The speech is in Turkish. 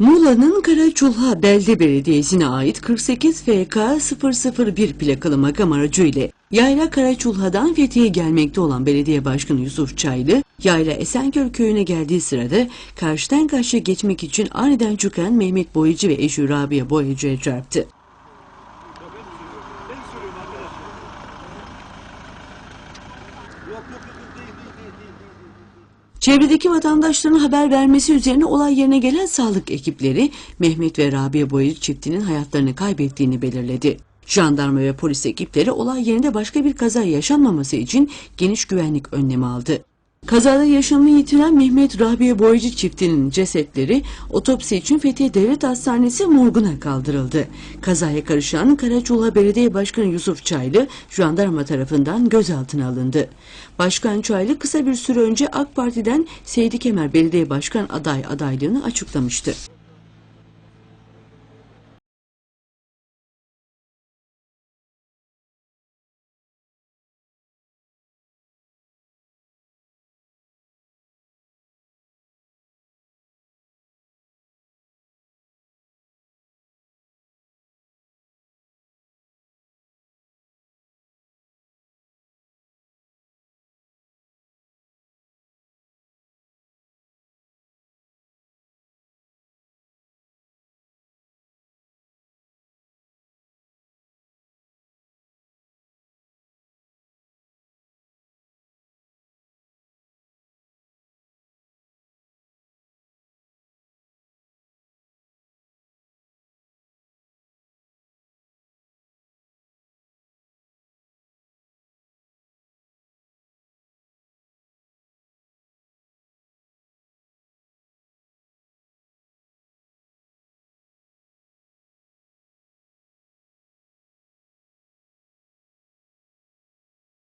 Muğla'nın Karaçulha Belde Belediyesi'ne ait 48 FK 001 plakalı makam aracı ile Yayla Karaçulha'dan Fethiye'ye gelmekte olan belediye başkanı Yusuf Çaylı, Yayla Esenköy köyüne geldiği sırada karşıdan karşıya geçmek için aniden çıkan Mehmet Boyacı ve eşi Rabia Boyacı'ya çarptı. Çevredeki vatandaşların haber vermesi üzerine olay yerine gelen sağlık ekipleri Mehmet ve Rabia Boyacı çiftinin hayatlarını kaybettiğini belirledi. Jandarma ve polis ekipleri olay yerinde başka bir kaza yaşanmaması için geniş güvenlik önlemi aldı. Kazada yaşamını yitiren Mehmet Rabia Boyacı çiftinin cesetleri otopsi için Fethiye Devlet Hastanesi morguna kaldırıldı. Kazaya karışan Karaçulha Belediye Başkanı Yusuf Çaylı jandarma tarafından gözaltına alındı. Başkan Çaylı kısa bir süre önce AK Parti'den Seydi Kemer Belediye Başkan aday adaylığını açıklamıştı.